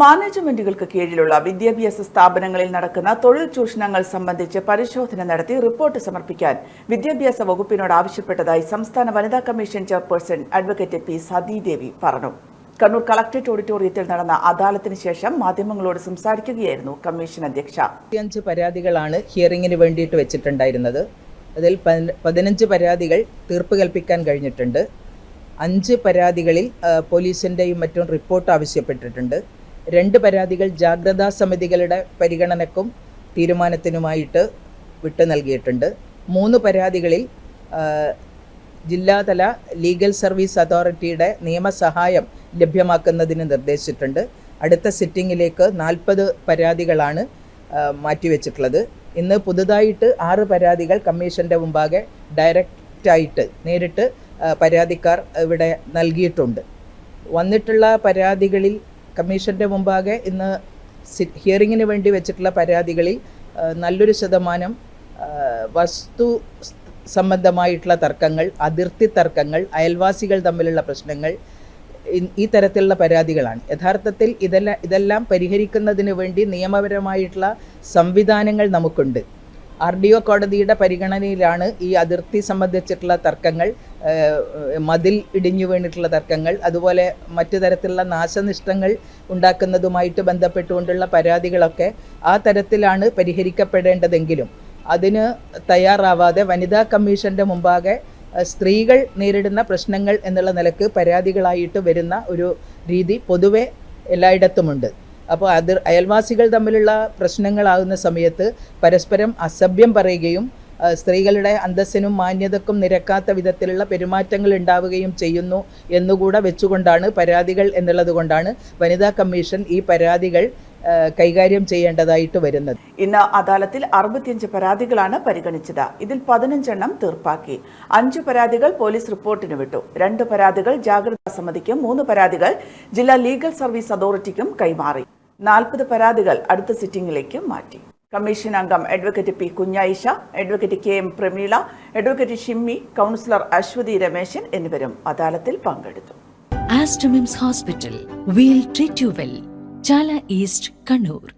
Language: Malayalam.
മാനേജ്മെന്റുകൾക്ക് കീഴിലുള്ള വിദ്യാഭ്യാസ സ്ഥാപനങ്ങളിൽ നടക്കുന്ന തൊഴിൽ ചൂഷണങ്ങൾ സംബന്ധിച്ച് പരിശോധന നടത്തി റിപ്പോർട്ട് സമർപ്പിക്കാൻ വിദ്യാഭ്യാസ വകുപ്പിനോട് ആവശ്യപ്പെട്ടതായി സംസ്ഥാന വനിതാ commission chairperson advocate P Sathidevi പറഞ്ഞു. കണ്ണൂർ കളക്ടറേറ്റ് ഓഡിറ്റോറിയത്തിൽ നടന്ന അദാലത്തിന് ശേഷം മാധ്യമങ്ങളോട് സംസാരിക്കുകയായിരുന്നു കമ്മീഷൻ അധ്യക്ഷ. അഞ്ച് പരാതികളാണ് ഹിയറിംഗിന് വേണ്ടിയിട്ട് വെച്ചിട്ടുണ്ടായിരുന്നത്. അതിൽ പതിന- പതിനഞ്ച് പരാതികൾ തീർപ്പ് കൽപ്പിക്കാൻ കഴിഞ്ഞിട്ടുണ്ട്. അഞ്ച് പരാതികളിൽ പോലീസിന്റെയും മറ്റും റിപ്പോർട്ട് ആവശ്യപ്പെട്ടിട്ടുണ്ട്. രണ്ട് പരാതികൾ ജാഗ്രതാ സമിതികളുടെ പരിഗണനക്കും തീരുമാനത്തിനുമായിട്ട് വിട്ടു നൽകിയിട്ടുണ്ട്. മൂന്ന് പരാതികളിൽ ജില്ലാതല ലീഗൽ സർവീസ് അതോറിറ്റിയുടെ നിയമസഹായം ലഭ്യമാക്കുന്നതിന് നിർദ്ദേശിച്ചിട്ടുണ്ട്. അടുത്ത സിറ്റിങ്ങിലേക്ക് നാൽപ്പത് പരാതികളാണ് മാറ്റിവെച്ചിട്ടുള്ളത്. ഇന്ന് പുതുതായിട്ട് ആറ് പരാതികൾ കമ്മീഷന്റെ മുമ്പാകെ ഡയറക്റ്റായിട്ട് നേരിട്ട് പരാതിക്കാർ ഇവിടെ നൽകിയിട്ടുണ്ട്. വന്നിട്ടുള്ള പരാതികളിൽ കമ്മീഷന്റെ മുമ്പാകെ ഇന്ന് ഹിയറിങ്ങിന് വേണ്ടി വെച്ചിട്ടുള്ള പരാതികളിൽ നല്ലൊരു ശതമാനം വസ്തു സംബന്ധമായിട്ടുള്ള തർക്കങ്ങൾ അതിർത്തി തർക്കങ്ങൾ അയൽവാസികൾ തമ്മിലുള്ള പ്രശ്നങ്ങൾ ഈ തരത്തിലുള്ള പരാതികളാണ്. യഥാർത്ഥത്തിൽ ഇതെല്ലാം ഇതെല്ലാം പരിഹരിക്കുന്നതിന് വേണ്ടി നിയമപരമായിട്ടുള്ള സംവിധാനങ്ങൾ നമുക്കുണ്ട്. ആർ ഡി ഒ കോടതിയുടെ പരിഗണനയിലാണ് ഈ അതിർത്തി സംബന്ധിച്ചിട്ടുള്ള തർക്കങ്ങൾ മതിൽ ഇടിഞ്ഞു വീണിട്ടുള്ള തർക്കങ്ങൾ അതുപോലെ മറ്റു തരത്തിലുള്ള നാശനിഷ്ടങ്ങൾ ഉണ്ടാക്കുന്നതുമായിട്ട് ബന്ധപ്പെട്ടുകൊണ്ടുള്ള പരാതികളൊക്കെ ആ തരത്തിലാണ് പരിഹരിക്കപ്പെടേണ്ടതെങ്കിലും. അതിന് തയ്യാറാവാതെ വനിതാ കമ്മീഷന്റെ മുമ്പാകെ സ്ത്രീകൾ നേരിടുന്ന പ്രശ്നങ്ങൾ എന്നുള്ള നിലയ്ക്ക് പരാതികളായിട്ട് വരുന്ന ഒരു രീതി പൊതുവെ എല്ലായിടത്തുമുണ്ട്. അപ്പോൾ അത് അയൽവാസികൾ തമ്മിലുള്ള പ്രശ്നങ്ങളാകുന്ന സമയത്ത് പരസ്പരം അസഭ്യം പറയുകയും സ്ത്രീകളുടെ അന്തസ്സിനും മാന്യതക്കും നിരക്കാത്ത വിധത്തിലുള്ള പെരുമാറ്റങ്ങൾ ഉണ്ടാവുകയും ചെയ്യുന്നു എന്നുകൂടെ വെച്ചുകൊണ്ടാണ് പരാതികൾ എന്നുള്ളത് കൊണ്ടാണ് വനിതാ കമ്മീഷൻ ഈ പരാതികൾ കൈകാര്യം ചെയ്യേണ്ടതായിട്ട് വരുന്നത്. ഇന്ന് അദാലത്തിൽ അറുപത്തിയഞ്ച് പരാതികളാണ് പരിഗണിച്ചത്. ഇതിൽ പതിനഞ്ചെണ്ണം തീർപ്പാക്കി. അഞ്ചു പരാതികൾ പോലീസ് റിപ്പോർട്ടിന് വിട്ടു. രണ്ട് പരാതികൾ ജാഗ്രതാ സമിതിക്കും മൂന്ന് പരാതികൾ ജില്ലാ ലീഗൽ സർവീസ് അതോറിറ്റിക്കും കൈമാറി. നാൽപ്പത് പരാതികൾ അടുത്ത സിറ്റിംഗിലേക്ക് മാറ്റി. കമ്മീഷൻ അംഗം advocate P Kunhayisha advocate K M Prameela advocate Shimmi councillor Aswathy Rameshan എന്നിവരും അദാലത്തിൽ പങ്കെടുത്തു. Aster MIMS hospital we'll treat you well Chala east Kannur.